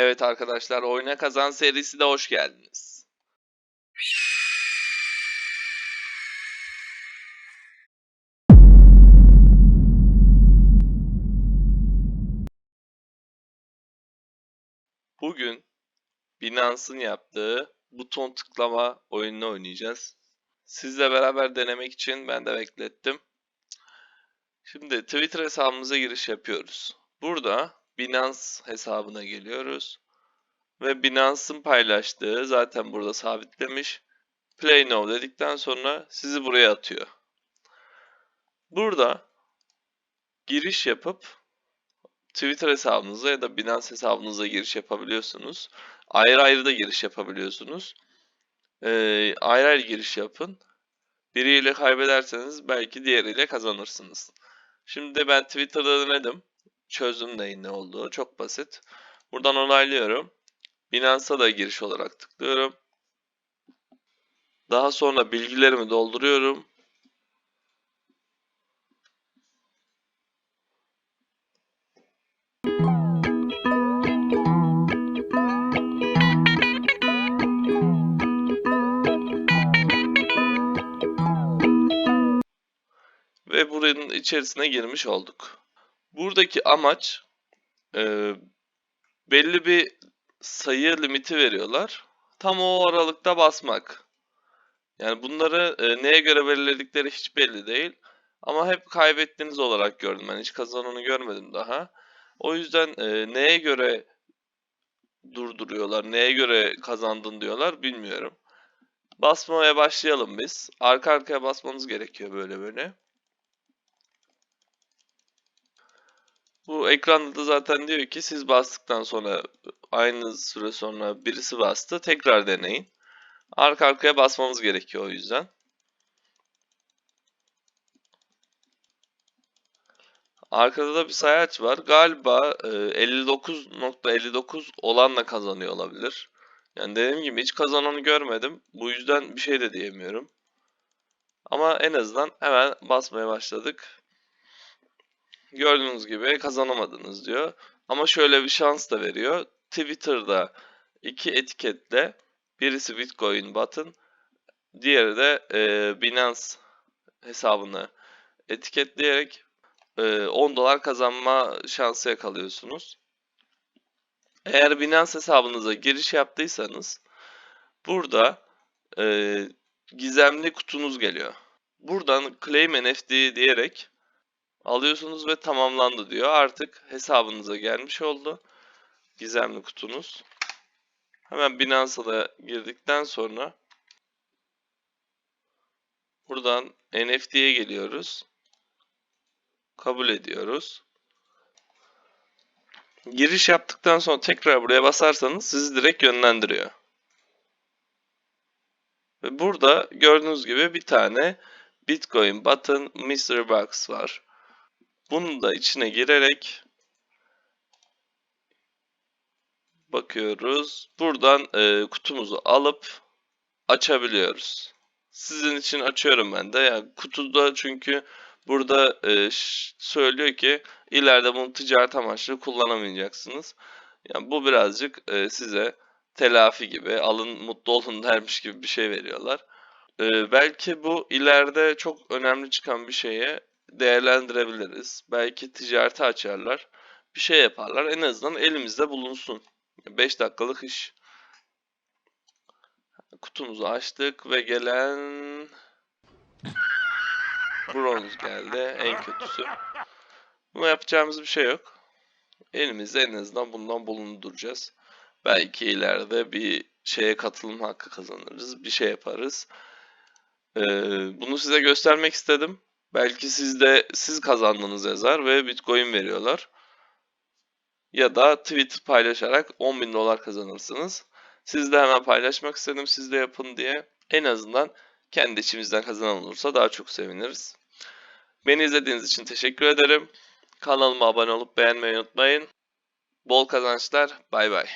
Evet arkadaşlar Oyna Kazan serisi de hoş geldiniz. Bugün Binance'ın yaptığı buton tıklama oyununu oynayacağız. Sizle beraber denemek için ben de beklettim. Şimdi Twitter hesabımıza giriş yapıyoruz. Burada Binance hesabına geliyoruz. Ve Binance'ın paylaştığı zaten burada sabitlemiş. Play Now dedikten sonra sizi buraya atıyor. Burada giriş yapıp Twitter hesabınıza ya da Binance hesabınıza giriş yapabiliyorsunuz. Ayrı ayrı da giriş yapabiliyorsunuz. Ee, ayrı ayrı giriş yapın. Biriyle kaybederseniz belki diğeriyle kazanırsınız. Şimdi ben Twitter'da denedim. Çözdüm neyin ne olduğu. Çok basit. Buradan onaylıyorum. Binance'a da giriş olarak tıklıyorum. Daha sonra bilgilerimi dolduruyorum. Ve buranın içerisine girmiş olduk. Buradaki amaç e, belli bir sayı limiti veriyorlar. Tam o aralıkta basmak. Yani bunları e, neye göre belirledikleri hiç belli değil. Ama hep kaybettiğiniz olarak gördüm. Ben hiç kazananı görmedim daha. O yüzden e, neye göre durduruyorlar, neye göre kazandın diyorlar bilmiyorum. Basmaya başlayalım biz. Arka arkaya basmanız gerekiyor böyle böyle. Bu ekranda da zaten diyor ki siz bastıktan sonra aynı süre sonra birisi bastı tekrar deneyin. Arka arkaya basmamız gerekiyor o yüzden. Arkada da bir sayaç var. Galiba 59.59 olanla kazanıyor olabilir. Yani dediğim gibi hiç kazananı görmedim. Bu yüzden bir şey de diyemiyorum. Ama en azından hemen basmaya başladık. Gördüğünüz gibi kazanamadınız diyor. Ama şöyle bir şans da veriyor. Twitter'da iki etiketle birisi Bitcoin Button, diğeri de e, Binance hesabını etiketleyerek e, 10 dolar kazanma şansı yakalıyorsunuz. Eğer Binance hesabınıza giriş yaptıysanız burada e, gizemli kutunuz geliyor. Buradan Claim NFT diyerek alıyorsunuz ve tamamlandı diyor. Artık hesabınıza gelmiş oldu. Gizemli kutunuz. Hemen Binance'a girdikten sonra buradan NFT'ye geliyoruz. Kabul ediyoruz. Giriş yaptıktan sonra tekrar buraya basarsanız sizi direkt yönlendiriyor. Ve burada gördüğünüz gibi bir tane Bitcoin Button Mystery Box var. Bunu da içine girerek bakıyoruz. Buradan e, kutumuzu alıp açabiliyoruz. Sizin için açıyorum ben de. Yani kutuda çünkü burada e, söylüyor ki ileride bunu ticaret amaçlı kullanamayacaksınız. Yani bu birazcık e, size telafi gibi, alın mutlu olun dermiş gibi bir şey veriyorlar. E, belki bu ileride çok önemli çıkan bir şeye değerlendirebiliriz. Belki ticareti açarlar. Bir şey yaparlar. En azından elimizde bulunsun. 5 dakikalık iş. Kutumuzu açtık ve gelen bronz geldi. En kötüsü. Buna yapacağımız bir şey yok. Elimizde en azından bundan bulunduracağız. Belki ileride bir şeye katılım hakkı kazanırız. Bir şey yaparız. Ee, bunu size göstermek istedim. Belki siz de siz kazandınız yazar ve Bitcoin veriyorlar. Ya da tweet paylaşarak 10 bin dolar kazanırsınız. Siz de hemen paylaşmak istedim siz de yapın diye. En azından kendi içimizden kazanan olursa daha çok seviniriz. Beni izlediğiniz için teşekkür ederim. Kanalıma abone olup beğenmeyi unutmayın. Bol kazançlar. Bay bay.